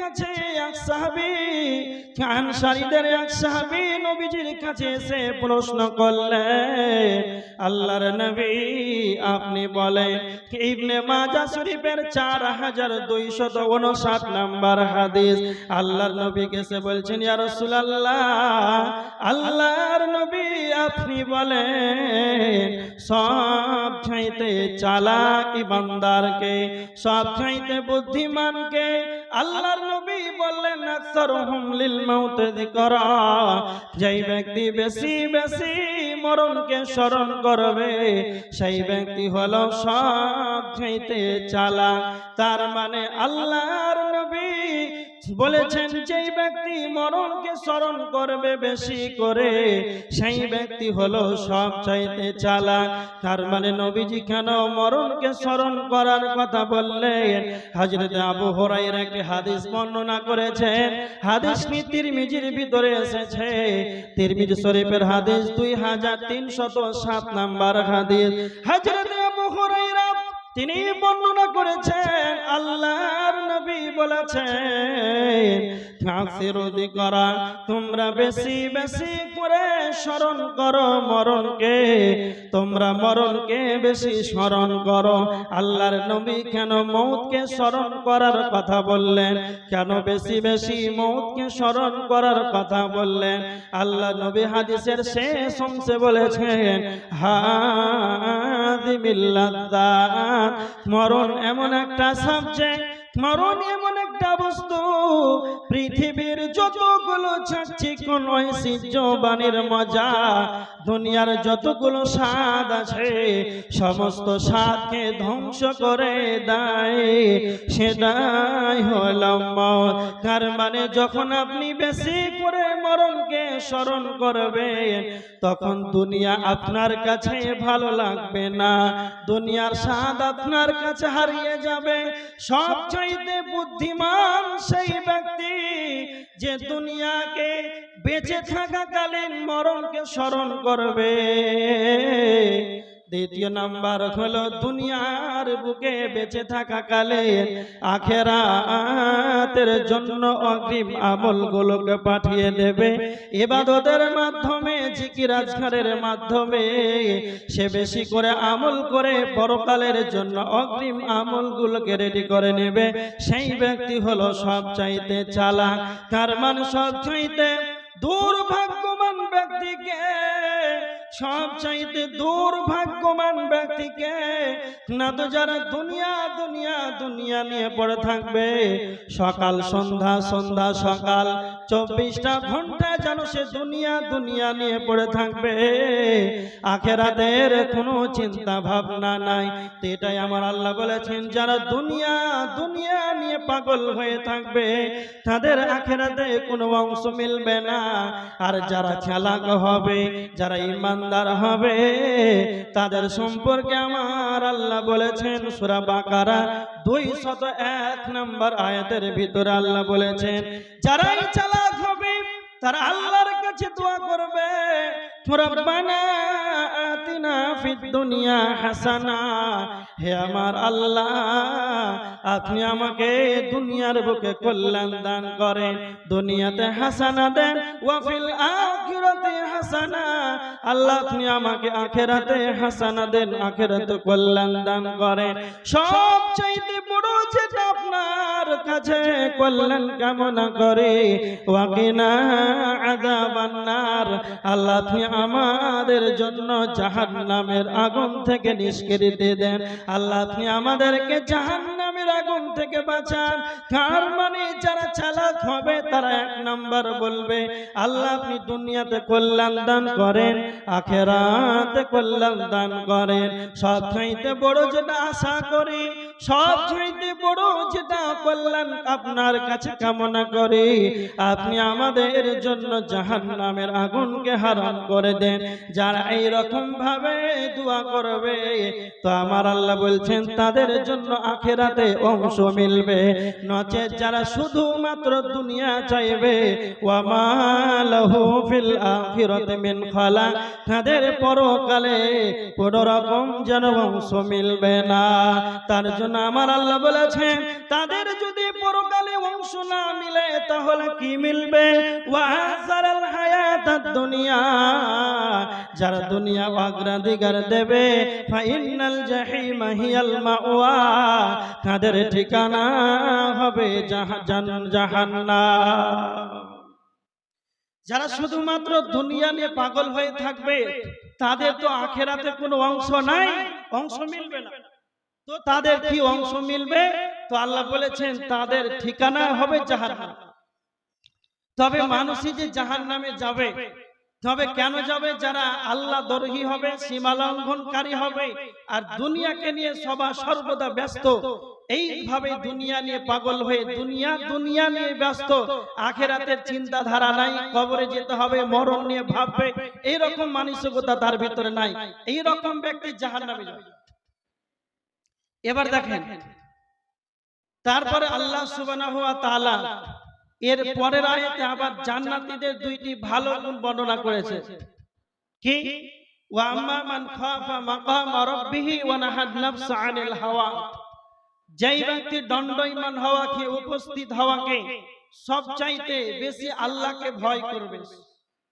কাছে এক সাহাবী আনসারীদের এক সাহাবী নবীজির কাছে প্রশ্ন আল্লাহর নবী, আপনি বলেন ইবনে মাজাহ শরীফের চার হাজার দুইশত উনষাট নাম্বার হাদিস? আল্লাহর নবীকে এসে বলছেন, ইয়া রাসূলুল্লাহ, আল্লাহর নবী, আপনি বলেন সব চাইতে চালাক ইমানদারকে, সব চাইতে বুদ্ধিমানকে আল্লাহর নবী বললেন যেই ব্যক্তি বেশি বেশি মরণকে স্মরণ করবে, সেই ব্যক্তি হলো সব চালা তার মানে আল্লাহর নবী বলেছেন, যেই ব্যক্তি মরণকে স্মরণ করবে বেশি করে, সেই ব্যক্তি হলো সব চাইতে চালাক। তার মানে নবীজি কেন মরণকে স্মরণ করার কথা বললেন? হাজরত আবু হরাইর একটি হাদিস বর্ণনা করেছেন, হাদিস তিরমিজির ভিতরে এসেছে? তিরমিজি শরীফের হাদিস দুই হাজার তিনশত সাত নাম্বার হাদিস। হাজরত তিনি বর্ণনা করেছেন আল্লাহর নবী বলেছেন করা তোমরা বেশি বেশি করে স্মরণ করো মরণকে। তোমরা মরণকে বেশি স্মরণ করো। আল্লাহর নবী কেন মৌতকে স্মরণ করার কথা বললেন? কেন বেশি বেশি মৌতকে স্মরণ করার কথা বললেন? আল্লাহ নবী হাদিসের শেষ অংশে বলেছেন হাদিমিল্লাদাত মরণ এমন একটা সাবজেক্ট মরণ এমন একটা বস্তু। পৃথিবীর যতগুলো ছাড়ছি কোন ঐতিহ্য বাণীর মজা? দুনিয়ার যতগুলো স্বাদ আছে, সমস্ত স্বাদকে ধ্বংস করে দেয়। সেটাই হল মত। তার মানে যখন আপনি বেশি করে মরণকে স্মরণ করবেন, তখন দুনিয়া আপনার কাছে ভালো লাগবে না। দুনিয়ার স্বাদ আপনার কাছে হারিয়ে যাবে। সব চাইতে বুদ্ধিমান সেই ব্যক্তি যে দুনিয়াকে বেঁচে থাকাকালীন মরণকে স্মরণ করবে। দ্বিতীয় নাম্বার হলো দুনিয়ার বুকে বেঁচে থাকা কালে আখেরাতের জন্য অগ্রিম আমলগুলোকে পাঠিয়ে দেবে। এবাদতের মাধ্যমে, জিকির আজকারের মাধ্যমে সে বেশি করে আমল করে পরকালের জন্য অগ্রিম আমলগুলোকে রেডি করে নেবে। সেই ব্যক্তি হলো সব চাইতে চালাক। তার মানে সব চাইতে দুর্ভাগ্যবান ব্যক্তিকে সব চাইতে দুর্ভাগ্যবান ব্যক্তিকে না তো যারা দুনিয়া দুনিয়া দুনিয়া নিয়ে পড়ে থাকবে। সকাল, সন্ধ্যা সন্ধ্যা, সকাল, চব্বিশটা ঘণ্টা যেন সে দুনিয়া দুনিয়া নিয়ে পড়ে থাকবে। আখেরাদের কোনো চিন্তা ভাবনা নাই। তো এটাই আমার আল্লাহ বলেছেন, যারা দুনিয়া দুনিয়া নিয়ে পাগল হয়ে থাকবে, তাদের আখেরাতে কোনো অংশ মিলবে না। আর যারা চালাক হবে, যারা ইমানদার হবে, তাদের সম্পর্কে আমার আল্লাহ বলেছেন, সুরা বাকারা দুই শত এক নম্বর আয়াতের ভিতরে আল্লাহ বলেছেন, যারাই চালাক হবে, তারা আল্লাহর কাছে দোয়া করবে দুনিয়া হাসানা, হে আমার আল্লাহ, আপনি আমাকে দুনিয়ার বুকে কল্যাণ দান করেন, দুনিয়াতে হাসানা দেন ওয়াফিল আখিরাতে হাসানা। আল্লাহ আপনি আমাকে আখেরাতে হাসানা দেন, আখেরাতে কল্যাণ দান করেন। সব চাইতে বড় যেটা আপনার কাছে কল্যাণ কামনা করে, ওয়াকিনা আযাবান্নার। আল্লাহ আপনি আমাদের জন্য জাহান্নামের আগুন থেকে নিষ্কৃতি দেন। আল্লাহ আপনি আমাদেরকে জাহান্নামের আগুন থেকে বাঁচান। তার মানে যারা চালাক হবে, তারা এক নাম্বার বলবে, আল্লাহ আপনি দুনিয়াতে কল্যাণ দান করেন, আখেরাতে কল্যাণ দান করেন। সব চাইতে বড় যেটা আশা করি সব যেটা আপনার কাছে কামনা করি, আপনি আমাদের জন্য জাহান্নামের আগুনকে হারাম করে দেন। যারা এই রকম ভাবে দোয়া করবে, তো আমার আল্লাহ বলছেন, তাদের জন্য আখেরাতে অংশ মিলবে। নচে যারা শুধুমাত্র দুনিয়া চাইবে ওয়ামালাহু ফিল আখিরাতি মিন খালা তাদের পরকালে কোন রকম যেন অংশ মিলবে না। তার জন্য আমার আল্লাহ বলেছেন, তাদের যদি পরকালে অংশ না মিলে, তাহলে কি মিলবে? যারা দুনিয়া অগ্রাধিকার দেবে তাদের ঠিকানা হবে জাহান যারা শুধুমাত্র দুনিয়া নিয়ে পাগল হয়ে থাকবে, তাদের তো আখেরাতে কোনো অংশ নাই, অংশ মিলবে না। তো তাদের কি অংশ মিলবে? তো আল্লাহ বলেছেন, তাদের ঠিকানা হবে জাহান্নাম। তবে মানুষই যে জাহান নামে যাবে, তবে কেন যাবে? যারা আল্লাহ দরহি হবে, সীমা লঙ্ঘনকারী হবে, আর দুনিয়াকে নিয়ে সবা সর্বদা ব্যস্ত এইভাবে দুনিয়া নিয়ে পাগল হয়ে, দুনিয়া দুনিয়া নিয়ে ব্যস্ত, আখেরাতের চিন্তাধারা নাই, কবরে যেতে হবে, মরণ নিয়ে ভাববে, এইরকম মানসিকতা তার ভিতরে নাই এই রকম ব্যক্তি জাহান নামে যাবে। এবার দেখেন তারপরে আল্লাহ সুবহানাহু ওয়া তাআলা এর পরের আয়াতে আবার জান্নাতীদের দুইটি ভালো গুণ বর্ণনা করেছে। কি? ওয়া আম্মা মান খাফা মাকামা রাব্বিহি ওয়া নাহাদ নাফসা আনিল হাওয়া। যেই ব্যক্তি হওয়াকে উপস্থিত হওয়াকে সব চাইতে বেশি আল্লাহকে ভয় করবে।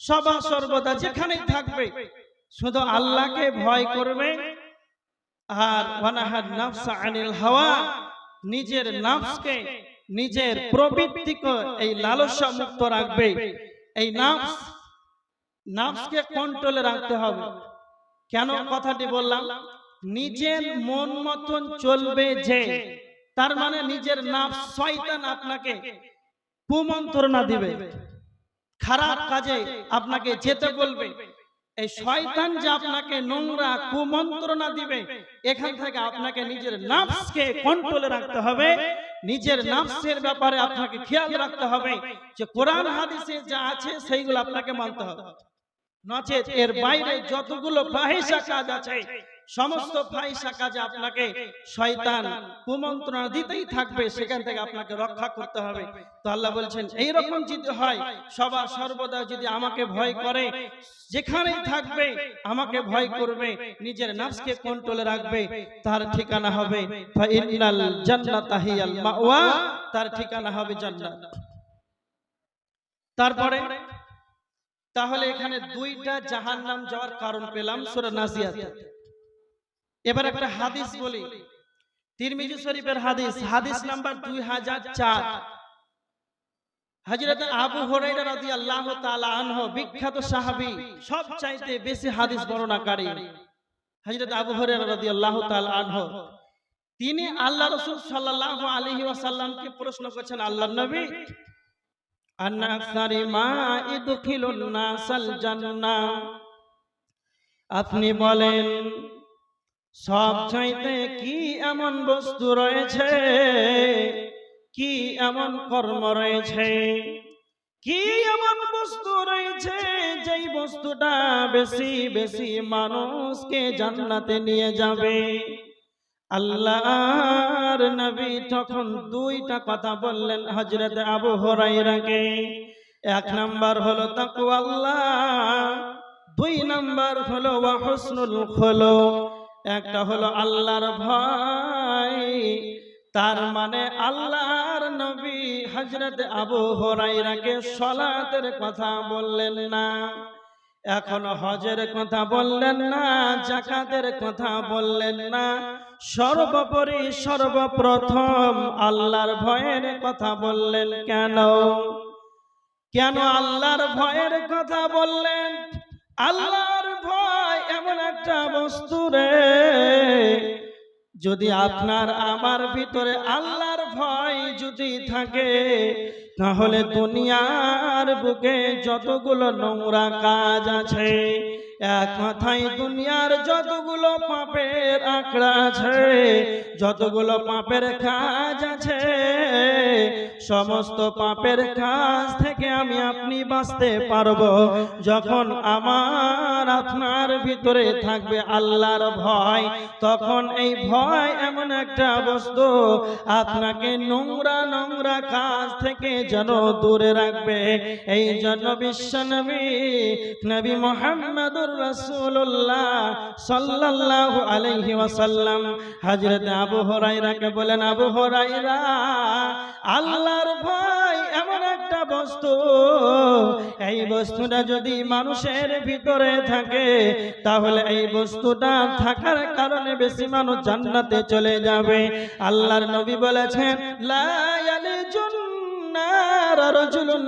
সবা সর্বদা যেখানেই থাকবে শুধু আল্লাহকে ভয় করবে আর ওয়ানাহাদ নাফসা আনিল হাওয়া, নিজের নাফসকে নিজের প্রবৃত্তিকে এই লালসা মুক্ত রাখবে। এই নাফস, নাফসকে কন্ট্রোলে রাখতে হবে। কেন কথাটি বললাম? নিজের মন মতন চলবে যে, তার মানে নিজের নাফস শয়তান আপনাকে কুমন্ত্রণা দিবে। খারাপ কাজে আপনাকে যেতে বলবে। এই শয়তান যে আপনাকে নোংরা কুমন্ত্রণা দিবে এখান থেকে আপনাকে নিজের নাফসকে কন্ট্রোলে রাখতে হবে নিজের নাফসের ব্যাপারে আপনাকে খেয়াল রাখতে হবে যে কোরআন হাদিসে যা আছে সেইগুলো আপনাকে মানতে হবে। নচেত এর বাইরে যতগুলো ফাহিসা কাজ আছে সমস্ত ফাহিসা কাজে আপনাকে শয়তান কুমন্ত্রণা দিতেই থাকবে সেখান থেকে আপনাকে রক্ষা করতে হবে। তো আল্লাহ বলছেন এই রকম যদি হয় সবার সর্বদা যদি আমাকে ভয় করে যেখানেই থাকবে আমাকে ভয় করবে নিজের নাফসকে কন্ট্রোলে রাখবে তার ঠিকানা হবে ফাইনাল জান্নাতা হিয়াল মাওয়া তার ঠিকানা হবে জান্নাত। তারপরে তাহলে এখানে দুইটা জাহান্নাম যাওয়ার কারণ পেলাম সূরা নাজিয়াত এবার একটা হাদিস বলি। তিরমিজি শরীফের হাদিস হাদিস নাম্বার 2004 হযরত আবু হুরায়রা রাদিয়াল্লাহু তাআলা আনহু বিখ্যাত সাহাবী সব চাইতে বেশি হাদিস বর্ণনাকারী। হযরত আবু হুরায়রা রাদিয়াল্লাহু তাআলা আনহু। তিনি আল্লাহ রাসূল সাল্লাল্লাহু আলাইহি ওয়াসাল্লামকে প্রশ্ন করেছেন আল্লাহর নবী আন্না আকসারি মা ইদখিলুন নাসাল জান্নাহ। আপনি বলেন সব চাইতে কি এমন বস্তু রয়েছে? কি এমন কর্ম রয়েছে? কি এমন বস্তু রয়েছে যেই বস্তুটা বেশি বেশি মানুষকে জান্নাতে নিয়ে যাবে? আল্লাহর নবী তখন দুইটা কথা বললেন হজরত আবু হরাইরাকে এক নাম্বার হলো তাকওয়া আল্লাহ দুই নাম্বার হলো ওয়া হুসনুল খুলুক। একটা হলো আল্লাহর ভয় তার মানে আল্লাহর নবী হজরত আবু হরাইরাকে সলাতের কথা বললেন না। এখন হজের কথা বললেন না জাকাতের কথা বললেন না। সর্বোপরি সর্বপ্রথম আল্লাহর ভয়ের কথা বললেন কেন? কেন আল্লাহর ভয়ের কথা বললেন? আল্লাহর ভয় এমন একটা বস্তু রে যদি আপনার আমার ভিতরে আল্লাহর ভয় যদি থাকে তাহলে দুনিয়ার বুকে যতগুলো নোংরা কাজ আছে এক কথায় দুনিয়ার যতগুলো পাপের আঁকড়া আছে, যতগুলো পাপের কাজ আছে, সমস্ত পাপের কাজ থেকে আমি আপনি বাঁচতে পারব। যখন আমার আপনার ভিতরে থাকবে আল্লাহর ভয়, তখন এই ভয় এমন একটা বস্তু আপনাকে নোংরা নোংরা কাজ থেকে যেন দূরে রাখবে। এই জন্য বিশ্ব নবী নবী মোহাম্মদুর আল্লাহর এমন একটা বস্তু। এই বস্তুটা যদি মানুষের ভিতরে থাকে, তাহলে এই বস্তুটা থাকার কারণে বেশি মানুষ জান্নাতে চলে যাবে। আল্লাহর নবী বলেছেন, লা ইয়ালিজুন যারা রজুলুন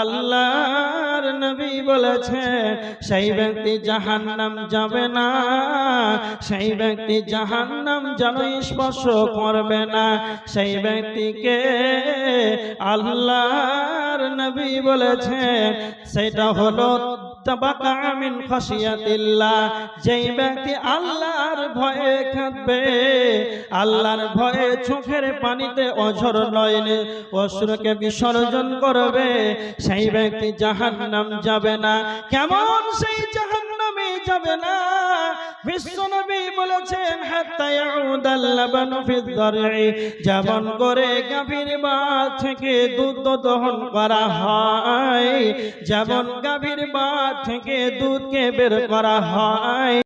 আল্লাহর নবী বলেছেন, সেই ব্যক্তি জাহান্নাম যাবে না, সেই ব্যক্তি জাহান্নাম যেন স্পর্শ করবে না। সেই ব্যক্তিকে আল্লাহর নবী বলেছে সেটা হলো যেই ব্যক্তি আল্লাহর ভয়ে কাঁদবে, আল্লাহর ভয়ে চোখের পানিতে অঝর নয়নে অসুরকে বিসর্জন করবে, সেই ব্যক্তি জাহান্নাম যাবে না। কেমন সেই জাহান্নামে যাবে না? বিশ্বনবী বলেছেন যেমন করে গাভীর বাল থেকে দুধ দহন করা হয়, যেমন গাভীর বাল থেকে দুধকে বের করা হয়।